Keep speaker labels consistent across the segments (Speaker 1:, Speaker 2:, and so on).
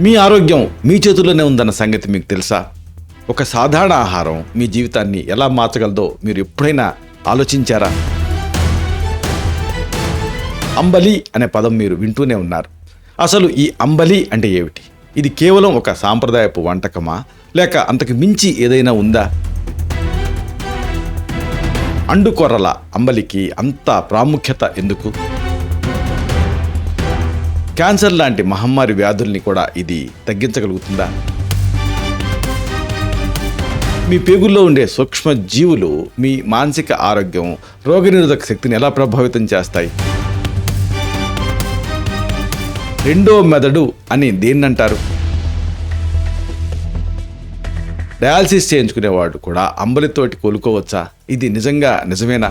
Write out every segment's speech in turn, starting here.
Speaker 1: మీ ఆరోగ్యం మీ చేతుల్లోనే ఉందన్న సంగతి మీకు తెలుసా? ఒక సాధారణ ఆహారం మీ జీవితాన్ని ఎలా మార్చగలదో మీరు ఎప్పుడైనా ఆలోచించారా? అంబలి అనే పదం మీరు వింటూనే ఉన్నారు. అసలు ఈ అంబలి అంటే ఏమిటి? ఇది కేవలం ఒక సాంప్రదాయపు వంటకమా? లేక అంతకు మించి ఏదైనా ఉందా? అండుకొర్రల అంబలికి అంత ప్రాముఖ్యత ఎందుకు? క్యాన్సర్ లాంటి మహమ్మారి వ్యాధుల్ని కూడా ఇది తగ్గించగలుగుతుందా? మీ పేగుల్లో ఉండే సూక్ష్మ జీవులు మీ మానసిక ఆరోగ్యం రోగనిరోధక శక్తిని ఎలా ప్రభావితం చేస్తాయి? రెండో మెదడు అని దేన్నంటారు? డయాలసిస్ చేయించుకునేవాడు కూడా అంబలితోటి కోలుకోవచ్చా? ఇది నిజంగా నిజమేనా?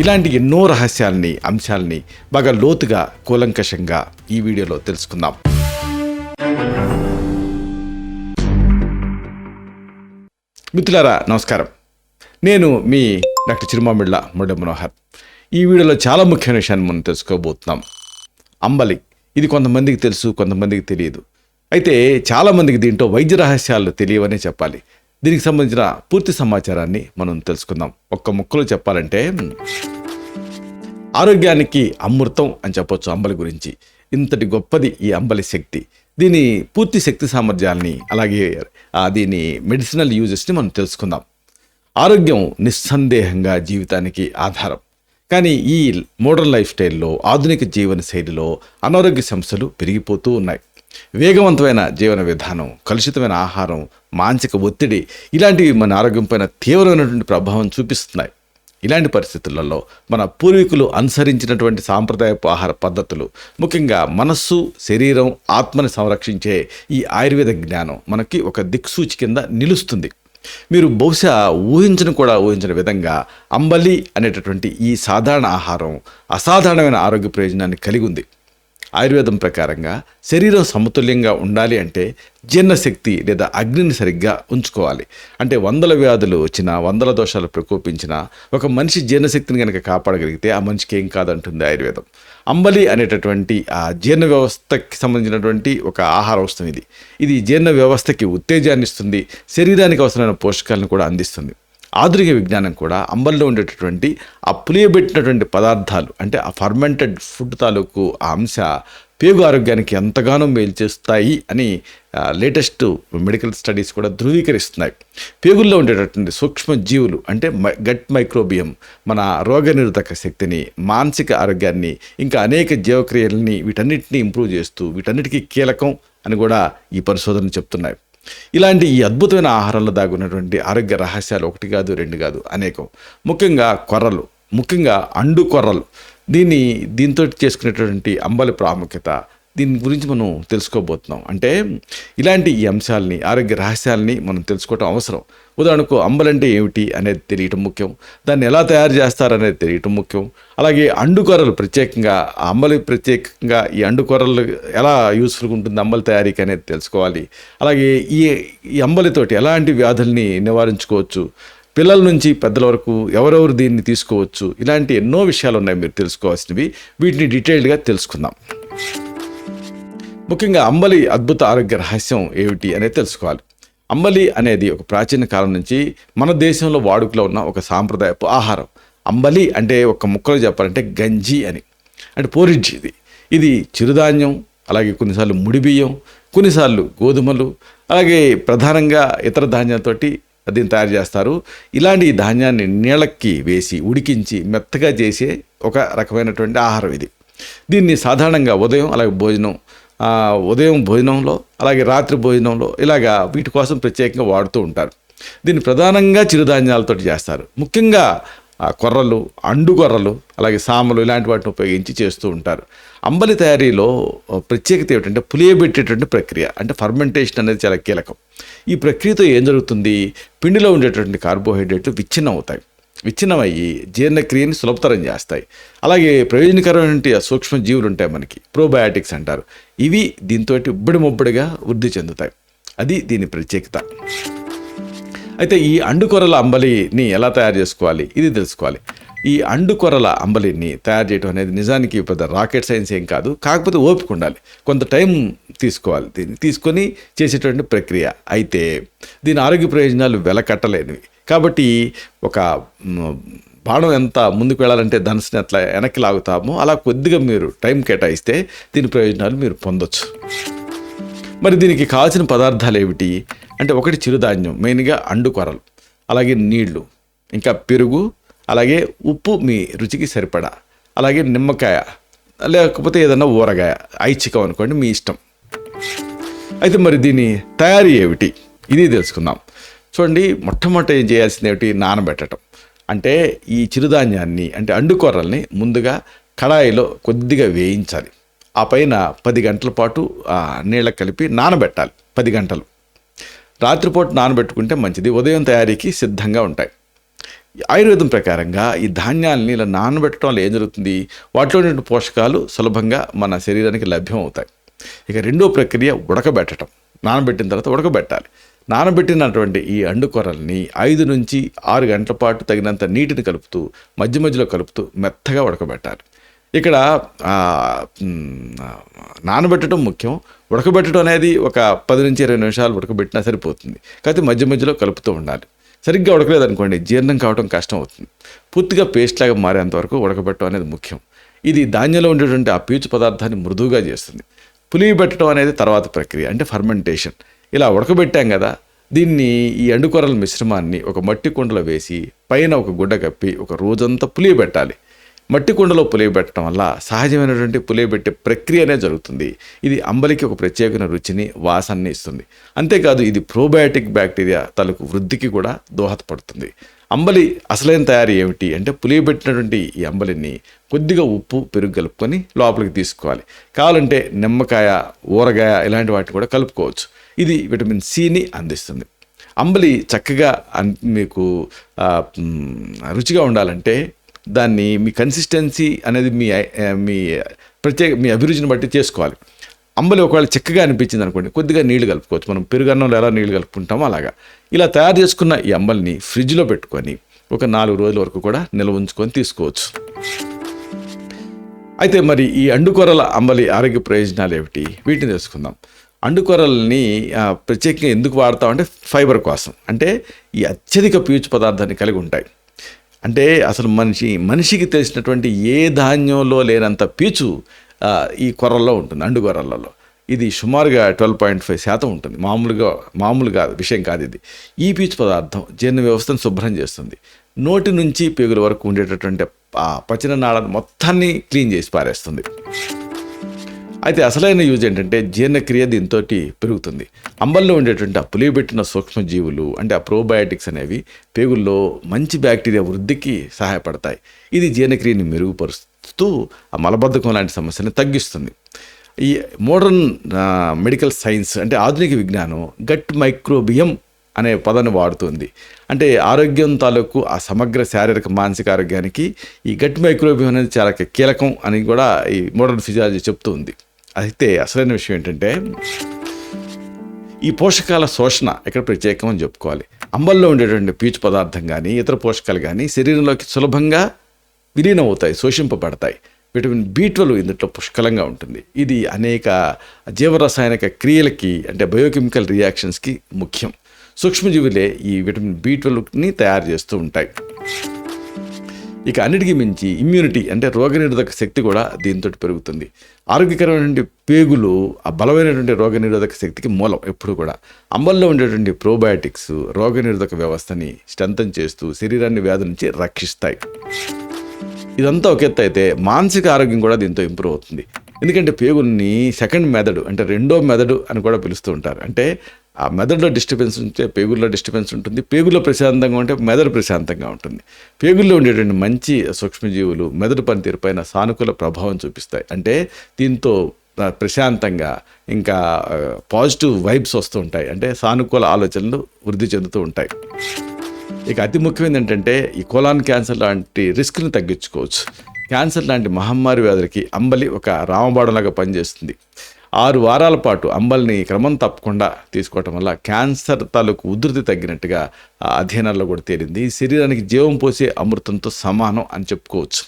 Speaker 1: ఇలాంటి ఎన్నో రహస్యాల్ని అంశాల్ని బాగా లోతుగా కూలంకషంగా ఈ వీడియోలో తెలుసుకుందాం. మిత్రులారా నమస్కారం. నేను మీ డాక్టర్ చిరుమామిళ్ళ మురళి మనోహర్. ఈ వీడియోలో చాలా ముఖ్యమైన విషయాన్ని మనం తెలుసుకోబోతున్నాం. అంబలి. ఇది కొంతమందికి తెలుసు కొంతమందికి తెలియదు. అయితే చాలామందికి దీంట్లో వైద్య రహస్యాలు తెలియవనే చెప్పాలి. దీనికి సంబంధించిన పూర్తి సమాచారాన్ని మనం తెలుసుకుందాం. ఒక్క ముక్కలో చెప్పాలంటే ఆరోగ్యానికి అమృతం అని చెప్పొచ్చు అంబలి గురించి. ఇంతటి గొప్పది ఈ అంబలి శక్తి. దీని పూర్తి శక్తి సామర్థ్యాల్ని అలాగే దీని మెడిసినల్ యూజెస్ని మనం తెలుసుకుందాం. ఆరోగ్యం నిస్సందేహంగా జీవితానికి ఆధారం. కానీ ఈ మోడర్న్ లైఫ్ స్టైల్లో ఆధునిక జీవన శైలిలో అనారోగ్య సమస్యలు పెరిగిపోతూ ఉన్నాయి. వేగవంతమైన జీవన విధానం కలుషితమైన ఆహారం మానసిక ఒత్తిడి ఇలాంటివి మన ఆరోగ్యంపైన తీవ్రమైనటువంటి ప్రభావం చూపిస్తున్నాయి. ఇలాంటి పరిస్థితులలో మన పూర్వీకులు అనుసరించినటువంటి సాంప్రదాయపు ఆహార పద్ధతులు ముఖ్యంగా మనస్సు శరీరం ఆత్మని సంరక్షించే ఈ ఆయుర్వేద జ్ఞానం మనకి ఒక దిక్సూచి కింద నిలుస్తుంది. మీరు బహుశా ఊహించను కూడా ఊహించిన విధంగా అంబలి అనేటటువంటి ఈ సాధారణ ఆహారం అసాధారణమైన ఆరోగ్య ప్రయోజనాన్ని కలిగి ఉంది. ఆయుర్వేదం ప్రకారంగా శరీరం సమతుల్యంగా ఉండాలి అంటే జీర్ణశక్తి లేదా అగ్నిని సరిగ్గా ఉంచుకోవాలి. అంటే వందల వ్యాధులు వచ్చినా వందల దోషాలు ప్రకోపించినా ఒక మనిషి జీర్ణశక్తిని కనుక కాపాడగలిగితే ఆ మనిషికి ఏం కాదంటుంది ఆయుర్వేదం. అంబలి అనేటటువంటి ఆ జీర్ణ వ్యవస్థకి సంబంధించినటువంటి ఒక ఆహార వస్తువు ఇది. ఇది జీర్ణ వ్యవస్థకి ఉత్తేజాన్ని ఇస్తుంది శరీరానికి అవసరమైన పోషకాలను కూడా అందిస్తుంది. ఆధునిక విజ్ఞానం కూడా అంబల్లో ఉండేటటువంటి ఆ పులియబెట్టినటువంటి పదార్థాలు అంటే ఆ ఫర్మెంటెడ్ ఫుడ్ తాలూకు ఆ అంశ పేగు ఆరోగ్యానికి ఎంతగానో మేలు చేస్తాయి అని లేటెస్ట్ మెడికల్ స్టడీస్ కూడా ధృవీకరిస్తున్నాయి. పేగుల్లో ఉండేటటువంటి సూక్ష్మ జీవులు అంటే మై- గట్ మైక్రోబియం మన రోగనిరోధక శక్తిని మానసిక ఆరోగ్యాన్ని ఇంకా అనేక జీవక్రియల్ని వీటన్నిటిని ఇంప్రూవ్ చేస్తూ వీటన్నిటికీ కీలకం అని కూడా ఈ పరిశోధనలు చెప్తున్నాయి. ఇలాంటి ఈ అద్భుతమైన ఆహారంలో దాగున్నటువంటి ఆరోగ్య రహస్యాలు ఒకటి కాదు రెండు కాదు అనేకం. ముఖ్యంగా కొర్రలు ముఖ్యంగా అండు కొర్రలు. దీన్ని దీంతో చేసుకునేటటువంటి అంబలి ప్రాముఖ్యత దీని గురించి మనం తెలుసుకోబోతున్నాం. అంటే ఇలాంటి ఈ అంశాలని ఆరోగ్య రహస్యాలని మనం తెలుసుకోవటం అవసరం. ఉదాహరణకు అంబలంటే ఏమిటి అనేది తెలియటం ముఖ్యం. దాన్ని ఎలా తయారు చేస్తారనేది తెలియటం ముఖ్యం. అలాగే అండుకొరలు ప్రత్యేకంగా అంబలి ప్రత్యేకంగా ఈ అండుకొరలు ఎలా యూస్ఫుల్గా ఉంటుంది అంబలి తయారీకి అనేది తెలుసుకోవాలి. అలాగే ఈ ఈ అంబలితోటి ఎలాంటి వ్యాధుల్ని నివారించుకోవచ్చు? పిల్లల నుంచి పెద్దల వరకు ఎవరెవరు దీన్ని తీసుకోవచ్చు? ఇలాంటి ఎన్నో విషయాలు ఉన్నాయి మీరు తెలుసుకోవాల్సినవి. వీటిని డీటెయిల్డ్గా తెలుసుకుందాం. ముఖ్యంగా అంబలి అద్భుత ఆరోగ్య రహస్యం ఏమిటి అనేది తెలుసుకోవాలి. అంబలి అనేది ఒక ప్రాచీన కాలం నుంచి మన దేశంలో వాడుకలో ఉన్న ఒక సాంప్రదాయపు ఆహారం. అంబలి అంటే ఒక ముక్కలో చెప్పాలంటే గంజి అని. అంటే పోరిడ్జ్ ఇది. ఇది చిరుధాన్యం అలాగే కొన్నిసార్లు ముడి బియ్యం కొన్నిసార్లు గోధుమలు అలాగే ప్రధానంగా ఇతర ధాన్యాలతోటి దీన్ని తయారు చేస్తారు. ఇలాంటి ధాన్యాన్ని నీళ్ళకి వేసి ఉడికించి మెత్తగా చేసే ఒక రకమైనటువంటి ఆహారం ఇది. దీన్ని సాధారణంగా ఉదయం అలాగే భోజనం ఉదయం భోజనంలో అలాగే రాత్రి భోజనంలో ఇలాగా వీటి కోసం ప్రత్యేకంగా వాడుతూ ఉంటారు. దీన్ని ప్రధానంగా చిరుధాన్యాలతో చేస్తారు. ముఖ్యంగా ఆ, కొర్రలు అండు కొర్రలు అలాగే సామలు ఇలాంటి వాటిని ఉపయోగించి చేస్తూ ఉంటారు. అంబలి తయారీలో ప్రత్యేకత ఏమిటంటే పులియబెట్టేటువంటి ప్రక్రియ అంటే ఫర్మెంటేషన్ అనేది చాలా కీలకం. ఈ ప్రక్రియతో ఏం జరుగుతుంది? పిండిలో ఉండేటువంటి కార్బోహైడ్రేట్లు విచ్ఛిన్నం అవుతాయి విచ్ఛిన్నమయ్యి జీర్ణక్రియని సులభతరం చేస్తాయి. అలాగే ప్రయోజనకరమైన సూక్ష్మ జీవులు ఉంటాయి మనకి. ప్రోబయాటిక్స్ అంటారు. ఇవి దీంతో ఉబ్బడి ముబ్బడిగా వృద్ధి చెందుతాయి. అది దీని ప్రత్యేకత. అయితే ఈ అండుకొరల అంబలిని ఎలా తయారు చేసుకోవాలి? ఇది తెలుసుకోవాలి. ఈ అండుకొరల అంబలిని తయారు చేయడం అనేది నిజానికి పెద్ద రాకెట్ సైన్స్ ఏం కాదు. కాకపోతే ఓపిక ఉండాలి. కొంత టైం తీసుకోవాలి. దీన్ని తీసుకొని చేసేటువంటి ప్రక్రియ. అయితే దీని ఆరోగ్య ప్రయోజనాలు వెలకట్టలేనివి. కాబట్టి ఒక బాణం ఎంత ముందుకు వెళ్ళాలంటే ధనుసుని అట్లా వెనక్కి లాగుతామో. అలా కొద్దిగా మీరు టైం కేటాయిస్తే దీని ప్రయోజనాలు మీరు పొందొచ్చు. మరి దీనికి కావాల్సిన పదార్థాలు ఏమిటి? అంటే ఒకటి చిరుధాన్యం మెయిన్గా అండుకొరలు. అలాగే నీళ్ళు ఇంకా పెరుగు అలాగే ఉప్పు మీ రుచికి సరిపడా. అలాగే నిమ్మకాయ లేకపోతే ఏదైనా ఊరగాయ ఐచ్ఛికం అనుకోండి మీ ఇష్టం. అయితే మరి దీని తయారీ ఏమిటి? ఇది తెలుసుకుందాం. చూడండి మొట్టమొదట ఏం చేయాల్సింది ఏమిటి? నానబెట్టడం అంటే ఈ చిరుధాన్యాన్ని అంటే అండుకొర్రల్ని ముందుగా కడాయిలో కొద్దిగా వేయించాలి. ఆ పైన పది గంటల పాటు నీళ్ళ కలిపి నానబెట్టాలి. పది గంటలు. రాత్రిపూట నానబెట్టుకుంటే మంచిది. ఉదయం తయారీకి సిద్ధంగా ఉంటాయి. ఆయుర్వేదం ప్రకారంగా ఈ ధాన్యాలని ఇలా నానబెట్టడం వల్ల ఏం జరుగుతుంది? వాటిలో ఉండే పోషకాలు సులభంగా మన శరీరానికి లభ్యం అవుతాయి ఇక రెండో ప్రక్రియ ఉడకబెట్టడం. నానబెట్టిన తర్వాత ఉడకబెట్టాలి. నానబెట్టినటువంటి ఈ అండుకొరల్ని ఐదు నుంచి ఆరు గంటల పాటు తగినంత నీటిని కలుపుతూ మధ్య మధ్యలో కలుపుతూ మెత్తగా ఉడకబెట్టాలి. ఇక్కడ నానబెట్టడం ముఖ్యం. ఉడకబెట్టడం అనేది ఒక పది నుంచి ఇరవై నిమిషాలు ఉడకబెట్టినా సరిపోతుంది. కాకపోతే మధ్య మధ్యలో కలుపుతూ ఉండాలి. సరిగ్గా ఉడకలేదు అనుకోండి జీర్ణం కావడం కష్టం అవుతుంది పూర్తిగా పేస్ట్ లాగా మారేంత వరకు ఉడకబెట్టడం అనేది ముఖ్యం. ఇది ధాన్యంలో ఉండేటువంటి ఆ పీచు పదార్థాన్ని మృదువుగా చేస్తుంది. పులియబెట్టడం అనేది తర్వాత ప్రక్రియ అంటే ఫర్మెంటేషన్ ఇలా ఉడకబెట్టాం కదా దీన్ని ఈ ఎండుకొరల మిశ్రమాన్ని ఒక మట్టి కుండలో వేసి పైన ఒక గుడ్డ కప్పి ఒక రోజంతా పులియబెట్టాలి మట్టి కుండలో పులియబెట్టడం వల్ల సహజమైనటువంటి పులియబెట్టే ప్రక్రియ అనేది జరుగుతుంది. ఇది అంబలికి ఒక ప్రత్యేకమైన రుచిని వాసనని ఇస్తుంది. అంతేకాదు ఇది ప్రోబయాటిక్ బ్యాక్టీరియా తలకు వృద్ధికి కూడా దోహదపడుతుంది. అంబలి అసలైన తయారీ ఏమిటి అంటే పులియబెట్టినటువంటి ఈ అంబలిని కొద్దిగా ఉప్పు పెరుగు కలుపుకొని లోపలికి తీసుకోవాలి. కావాలంటే నిమ్మకాయ ఊరగాయ ఇలాంటి వాటిని కూడా కలుపుకోవచ్చు. ఇది విటమిన్ సిని అందిస్తుంది. అంబలి చక్కగా మీకు రుచిగా ఉండాలంటే దాన్ని మీ కన్సిస్టెన్సీ అనేది మీ మీ ప్రత్యేక మీ అభిరుచిని బట్టి చేసుకోవాలి. అంబలి ఒకవేళ చిక్కగా అనిపించింది అనుకోండి కొద్దిగా నీళ్ళు కలుపుకోవచ్చు. మనం పెరుగన్నంలో ఎలా నీళ్ళు కలుపుకుంటామో అలాగా. ఇలా తయారు చేసుకున్న ఈ అంబలిని ఫ్రిడ్జ్లో పెట్టుకొని ఒక నాలుగు రోజుల వరకు కూడా నిల్వ ఉంచుకొని తీసుకోవచ్చు. అయితే మరి ఈ అండుకొరల అంబలి ఆరోగ్య ప్రయోజనాలు ఏమిటి? వీటిని తెలుసుకుందాం. అండుకొరల్ని ప్రత్యేకంగా ఎందుకు వాడతామంటే ఫైబర్ కోసం. అంటే ఈ అత్యధిక పీచు పదార్థాన్ని కలిగి ఉంటాయి. అంటే అసలు మనిషి మనిషికి తెలిసినటువంటి ఏ ధాన్యంలో లేనంత పీచు ఈ కొర్రల్లో ఉంటుంది అండుకొర్రలలో ఇది సుమారుగా ట్వెల్వ్ పాయింట్ ఫైవ్ శాతం ఉంటుంది. మామూలుగా మామూలు కాదు విషయం కాదు ఇది. ఈ పీచు పదార్థం జీర్ణ వ్యవస్థను శుభ్రం చేస్తుంది. నోటి నుంచి పేగుల వరకు ఉండేటటువంటి ఆ పచన మొత్తాన్ని క్లీన్ చేసి పారేస్తుంది. అయితే అసలైన యూజ్ ఏంటంటే జీర్ణక్రియ దీంతో పెరుగుతుంది. అంబల్లో ఉండేటువంటి ఆ పులియబెట్టిన సూక్ష్మజీవులు అంటే ఆ ప్రోబయాటిక్స్ అనేవి పేగుల్లో మంచి బ్యాక్టీరియా వృద్ధికి సహాయపడతాయి. ఇది జీర్ణక్రియని మెరుగుపరుస్తూ ఆ మలబద్ధకం లాంటి సమస్యని తగ్గిస్తుంది. ఈ మోడర్న్ మెడికల్ సైన్స్ అంటే ఆధునిక విజ్ఞానం గట్ మైక్రోబియం అనే పదాన్ని వాడుతుంది. అంటే ఆరోగ్యం తాలూకు ఆ సమగ్ర శారీరక మానసిక ఆరోగ్యానికి ఈ గట్ మైక్రోబియం అనేది చాలా కీలకం అని కూడా ఈ మోడర్న్ ఫిజియాలజీ చెప్తూ ఉంది అయితే అసలైన విషయం ఏంటంటే ఈ పోషకాల శోషణ ఇక్కడ ప్రత్యేకం అని చెప్పుకోవాలి. అంబల్లో ఉండేటువంటి పీచు పదార్థం కానీ ఇతర పోషకాలు కానీ శరీరంలోకి సులభంగా విలీనం అవుతాయి శోషింపబడతాయి. విటమిన్ బి ట్వెల్వ్ ఇందులో పుష్కలంగా ఉంటుంది. ఇది అనేక జీవరసాయనిక క్రియలకి అంటే బయోకెమికల్ రియాక్షన్స్కి ముఖ్యం. సూక్ష్మజీవులే ఈ విటమిన్ బి ట్వెల్వ్ని తయారు చేస్తూ ఉంటాయి. ఇక అన్నిటికీ మించి ఇమ్యూనిటీ అంటే రోగనిరోధక శక్తి కూడా దీంతో పెరుగుతుంది. ఆరోగ్యకరమైనటువంటి పేగులు ఆ బలమైనటువంటి రోగనిరోధక శక్తికి మూలం ఎప్పుడు కూడా. అంబల్లో ఉండేటువంటి ప్రోబయాటిక్స్ రోగనిరోధక వ్యవస్థని స్ట్రెంతన్ చేస్తూ శరీరాన్ని వ్యాధి నుంచి రక్షిస్తాయి. ఇదంతా ఒక ఎత్తు అయితే మానసిక ఆరోగ్యం కూడా దీంతో ఇంప్రూవ్ అవుతుంది. ఎందుకంటే పేగుల్ని సెకండ్ మెదడు అంటే రెండో మెదడు అని కూడా పిలుస్తూ ఉంటారు. అంటే ఆ మెదడులో డిస్టర్బెన్స్ ఉంటే పేగుల్లో డిస్టర్బెన్స్ ఉంటుంది పేగుల్లో ప్రశాంతంగా ఉంటే మెదడు ప్రశాంతంగా ఉంటుంది. పేగుల్లో ఉండేటువంటి మంచి సూక్ష్మజీవులు మెదడు పనితీరు పైన సానుకూల ప్రభావం చూపిస్తాయి. అంటే దీంతో ప్రశాంతంగా ఇంకా పాజిటివ్ వైబ్స్ వస్తూ ఉంటాయి. అంటే సానుకూల ఆలోచనలు వృద్ధి చెందుతూ ఉంటాయి. ఇక అతి ముఖ్యమైనది ఏంటంటే ఈ కోలాన్ క్యాన్సర్ లాంటి రిస్క్ని తగ్గించుకోవచ్చు. క్యాన్సర్ లాంటి మహమ్మారి వ్యాధులకి అంబలి ఒక రామబాణంలాగా పనిచేస్తుంది. ఆరు వారాల పాటు అంబలిని క్రమం తప్పకుండా తీసుకోవటం వల్ల క్యాన్సర్ తాలూకు ఉధృతి తగ్గినట్టుగా ఆ అధ్యయనాల్లో కూడా తేలింది. శరీరానికి జీవం పోసే అమృతంతో సమానం అని చెప్పుకోవచ్చు.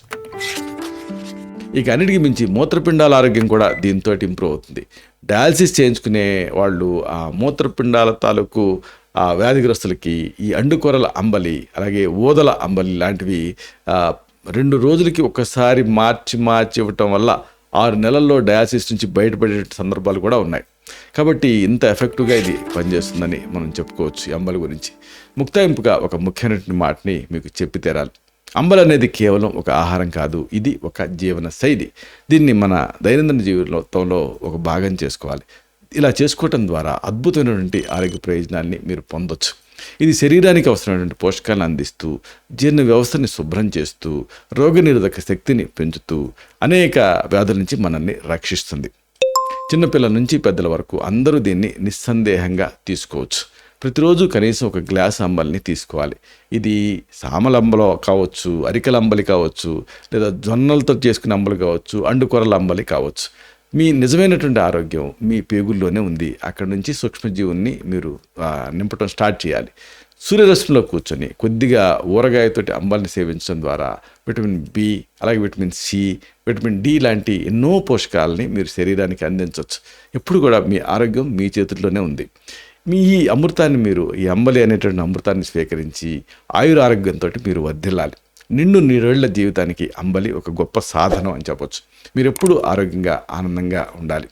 Speaker 1: ఇక అన్నిటికి మించి మూత్రపిండాల ఆరోగ్యం కూడా దీంతో ఇంప్రూవ్ అవుతుంది. డయాలసిస్ చేయించుకునే వాళ్ళు ఆ మూత్రపిండాల తాలూకు ఆ వ్యాధిగ్రస్తులకి ఈ అండుకొరల అంబలి అలాగే ఊదల అంబలి లాంటివి రెండు రోజులకి ఒక్కసారి మార్చి మార్చి ఇవ్వటం వల్ల ఆరు నెలల్లో డయాసిస్ నుంచి బయటపడే సందర్భాలు కూడా ఉన్నాయి. కాబట్టి ఇంత ఎఫెక్టివ్గా ఇది పనిచేస్తుందని మనం చెప్పుకోవచ్చు అంబల గురించి. ముక్తాయింపుగా ఒక ముఖ్యమైన మాటని మీకు చెప్పి తీరాలి. అంబల్ అనేది కేవలం ఒక ఆహారం కాదు ఇది ఒక జీవన శైలి. దీన్ని మన దైనందిన జీవితంలో ఒక భాగం చేసుకోవాలి. ఇలా చేసుకోవటం ద్వారా అద్భుతమైనటువంటి ఆరోగ్య ప్రయోజనాన్ని మీరు పొందొచ్చు. ఇది శరీరానికి అవసరమైనటువంటి పోషకాలను అందిస్తూ జీర్ణ వ్యవస్థని శుభ్రం చేస్తూ రోగనిరోధక శక్తిని పెంచుతూ అనేక వ్యాధుల నుంచి మనల్ని రక్షిస్తుంది. చిన్నపిల్లల నుంచి పెద్దల వరకు అందరూ దీన్ని నిస్సందేహంగా తీసుకోవచ్చు. ప్రతిరోజు కనీసం ఒక గ్లాస్ అంబలిని తీసుకోవాలి. ఇది సామలంబలో కావచ్చు అరికల అంబలి కావచ్చు లేదా జొన్నలతో చేసుకునే అంబలి కావచ్చు అండుకొరల అంబలి కావచ్చు. మీ నిజమైనటువంటి ఆరోగ్యం మీ పేగుల్లోనే ఉంది. అక్కడ నుంచి సూక్ష్మజీవుల్ని మీరు నింపటం స్టార్ట్ చేయాలి. సూర్యరశ్మిలో కూర్చొని కొద్దిగా ఊరగాయతోటి అంబలిని సేవించడం ద్వారా విటమిన్ బి అలాగే విటమిన్ సి విటమిన్ డి లాంటి ఎన్నో పోషకాలని మీరు శరీరానికి అందించవచ్చు ఎప్పుడు కూడా మీ ఆరోగ్యం మీ చేతుల్లోనే ఉంది. మీ ఈ అమృతాన్ని మీరు ఈ అంబలి అనేటువంటి అమృతాన్ని స్వీకరించి ఆయుర ఆరోగ్యంతో మీరు వర్ధిల్లాలి. నిండు నీరేళ్ళ జీవితానికి అంబలి ఒక గొప్ప సాధనం అని చెప్పొచ్చు. మీరు ఎప్పుడూ ఆరోగ్యంగా ఆనందంగా ఉండాలి.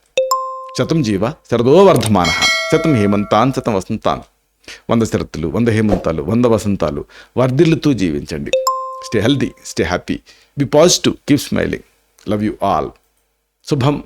Speaker 1: శతం జీవ శరదో వర్ధమాన. శతం హేమంతాన్ శతం వసంతాన్. వంద శరత్తులు వంద హేమంతాలు వంద వసంతాలు. వర్ధిల్లుతూ జీవించండి. Stay healthy stay happy. Be positive keep smiling. Love you all. శుభం.